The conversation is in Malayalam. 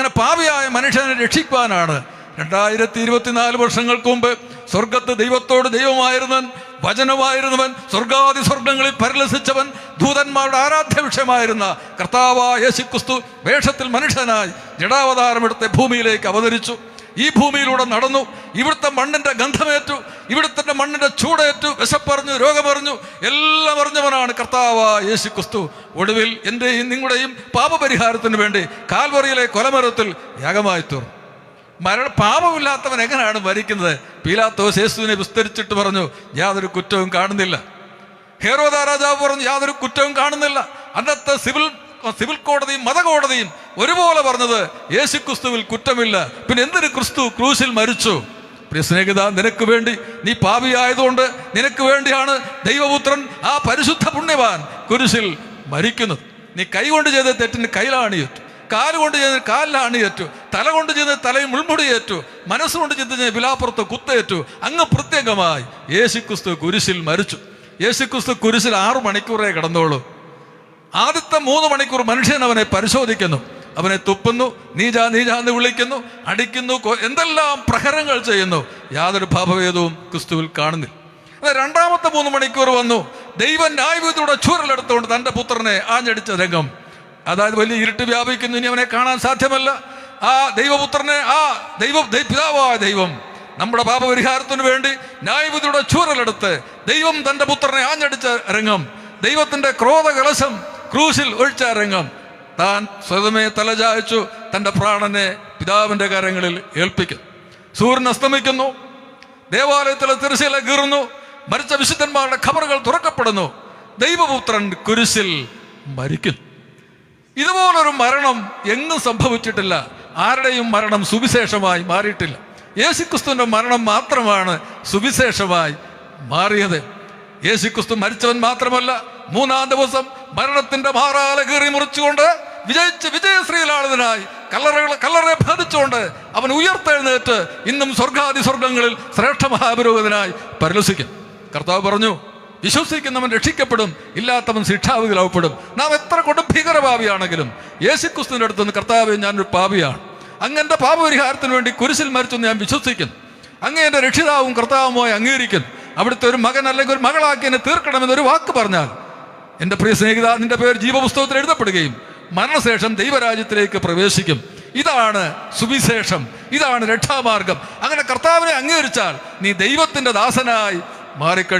അങ്ങനെ പാപിയായ മനുഷ്യനെ രക്ഷിക്കുവാനാണ്. രണ്ടായിരത്തി ഇരുപത്തിനാല് വർഷങ്ങൾക്ക് മുമ്പ് സ്വർഗത്ത് ദൈവത്തോട് ദൈവമായിരുന്നവൻ വചനമായിരുന്നവൻ സ്വർഗാദി സ്വർഗങ്ങളിൽ പരിലസിച്ചവൻ ദൂതന്മാരുടെ ആരാധ്യ വിഷയമായിരുന്ന കർത്താവായ യേശുക്രിസ്തു വേഷത്തിൽ മനുഷ്യനായി ജഡാവതാരമെടുത്ത് ഭൂമിയിലേക്ക് അവതരിച്ചു. ഈ ഭൂമിയിലൂടെ നടന്നു. ഇവിടുത്തെ മണ്ണിന്റെ ഗന്ധമേറ്റു. ഇവിടുത്തെ മണ്ണിന്റെ ചൂടേറ്റു. വിശപ്പറിഞ്ഞു രോഗമറിഞ്ഞു. എല്ലാം അറിഞ്ഞവനാണ് കർത്താവ യേശു ക്രിസ്തു ഒടുവിൽ എന്റെയും നിങ്ങളുടെയും പാപപരിഹാരത്തിന് വേണ്ടി കാൽവറിയിലെ കൊലമരത്തിൽ യാഗമായി തീർന്നു. മരണ പാപമില്ലാത്തവൻ എങ്ങനെയാണ് മരിക്കുന്നത്? പീലാത്തോസ് യേശുവിനെ വിസ്തരിച്ചിട്ട് പറഞ്ഞു യാതൊരു കുറ്റവും കാണുന്നില്ല. ഹേറോദാ രാജാവ് പറഞ്ഞു യാതൊരു കുറ്റവും കാണുന്നില്ല. അന്നത്തെ സിവിൽ സിവിൽ കോടതിയും മതകോടതിയും ഒരുപോലെ പറഞ്ഞത് യേശു ക്രിസ്തുവിൽ കുറ്റമില്ല. പിന്നെ എന്തിന് ക്രിസ്തു ക്രൂശിൽ മരിച്ചു? പ്രിയ സ്നേഹിത നിനക്ക് വേണ്ടി നീ പാപിയായതുകൊണ്ട് നിനക്ക് വേണ്ടിയാണ് ദൈവപുത്രൻ ആ പരിശുദ്ധ പുണ്യവാൻ കുരിശിൽ മരിക്കുന്നത്. നീ കൈകൊണ്ട് ചെയ്ത തെറ്റിന് കയ്യിലാണിയേറ്റു കാലുകൊണ്ട് ചെയ്ത കാലിലാണ് ഏറ്റു. തല കൊണ്ട് ചെയ്ത തലയിൽ മുൾമുടി ഏറ്റു. മനസ്സുകൊണ്ട് ചെയ്ത വിലാപ്പുറത്ത് കുത്തേറ്റു അങ്ങ് പ്രത്യേകമായി യേശുക്രിസ്തു കുരിശിൽ മരിച്ചു. യേശുക്രിസ്തു കുരിശിൽ ആറു മണിക്കൂറേ കിടന്നോളൂ. ആദ്യത്തെ മൂന്ന് മണിക്കൂർ മനുഷ്യൻ അവനെ പരിശോധിക്കുന്നു. അവനെ തുപ്പുന്നു നീജ നീജ എന്ന് വിളിക്കുന്നു അടിക്കുന്നു എന്തെല്ലാം പ്രഹരങ്ങൾ ചെയ്യുന്നു. യാതൊരു ഭാവഭേദവും ക്രിസ്തുവിൽ കാണുന്നില്ല. എന്നാൽ രണ്ടാമത്തെ മൂന്ന് മണിക്കൂർ വന്നു. ദൈവം ന്യായവിധിയുടെ ചൂരലെടുത്തുകൊണ്ട് തന്റെ പുത്രനെ ആഞ്ഞടിച്ച രംഗം. അതായത് വലിയ ഇരുട്ട് വ്യാപിക്കുന്നു. ഇനി അവനെ കാണാൻ സാധ്യമല്ല. ആ ദൈവപുത്രനെ ആ ദൈവ പിതാവായ ദൈവം നമ്മുടെ പാപപരിഹാരത്തിന് വേണ്ടി ന്യായവിധിയുടെ ചൂരലെടുത്ത് ദൈവം തന്റെ പുത്രനെ ആഞ്ഞടിച്ച രംഗം. ദൈവത്തിന്റെ ക്രോധ കലശം ക്രൂശിൽ ഒഴിച്ച രംഗം. താൻ സ്വതമേ തലചായച്ചു തന്റെ പ്രാണനെ പിതാവിന്റെ കരങ്ങളിൽ ഏൽപ്പിക്കും. സൂര്യൻ അസ്തമിക്കുന്നു. ദേവാലയത്തിലെ തിരശ്ശീല കീറുന്നു. മരിച്ച വിശുദ്ധന്മാരുടെ ഖബറുകൾ തുറക്കപ്പെടുന്നു. ദൈവപുത്രൻ കുരിശിൽ മരിക്കുന്നു ഇതുപോലൊരു മരണം എങ്ങും സംഭവിച്ചിട്ടില്ല. ആരുടെയും മരണം സുവിശേഷമായി മാറിയിട്ടില്ല. യേശുക്രിസ്തുവിന്റെ മരണം മാത്രമാണ് സുവിശേഷമായി മാറിയത്. യേശുക്രിസ്തു മരിച്ചവൻ മാത്രമല്ല മൂന്നാം ദിവസം മരണത്തിന്റെ മാറാല കീറി മുറിച്ചുകൊണ്ട് വിജയിച്ച് വിജയശ്രീലാളിതനായി കല്ലറകൾ കല്ലറയെ ഭേദിച്ചുകൊണ്ട് അവൻ ഉയർത്തെഴുന്നേറ്റ് ഇന്നും സ്വർഗാദി സ്വർഗങ്ങളിൽ ശ്രേഷ്ഠ മഹാപുരോഹിതനായി പരിലസിക്കും. കർത്താവ് പറഞ്ഞു വിശ്വസിക്കുന്നവൻ രക്ഷിക്കപ്പെടും ഇല്ലാത്തവൻ ശിക്ഷാവിധിയിലാവപ്പെടും നാം എത്ര കൊണ്ട് ഭീകരഭാവിയാണെങ്കിലും യേശുക്രിസ്തുവിന്റെ അടുത്ത് നിന്ന് കർത്താവ് ഞാനൊരു പാവിയാണ് അങ്ങന്റെ പാപപരിഹാരത്തിന് വേണ്ടി കുരിശിൽ മരിച്ചെന്ന് ഞാൻ വിശ്വസിക്കുന്നു അങ്ങ് എന്റെ രക്ഷിതാവും കർത്താവുമായി അംഗീകരിക്കുന്നു അവിടുത്തെ ഒരു മകൻ അല്ലെങ്കിൽ ഒരു മകളാക്കി എന്നെ തീർക്കണമെന്ന് ഒരു വാക്ക് പറഞ്ഞാൽ എന്റെ പ്രിയ സ്നേഹിത നിന്റെ പേര് ജീവപുസ്തകത്തിൽ എഴുതപ്പെടുകയും മരണശേഷം ദൈവരാജ്യത്തിലേക്ക് പ്രവേശിക്കും. ഇതാണ് സുവിശേഷം. ഇതാണ് രക്ഷാമാർഗം. അങ്ങനെ കർത്താവിനെ അംഗീകരിച്ചാൽ നീ ദൈവത്തിന്റെ ദാസനായി മാറിക്കഴിഞ്ഞു.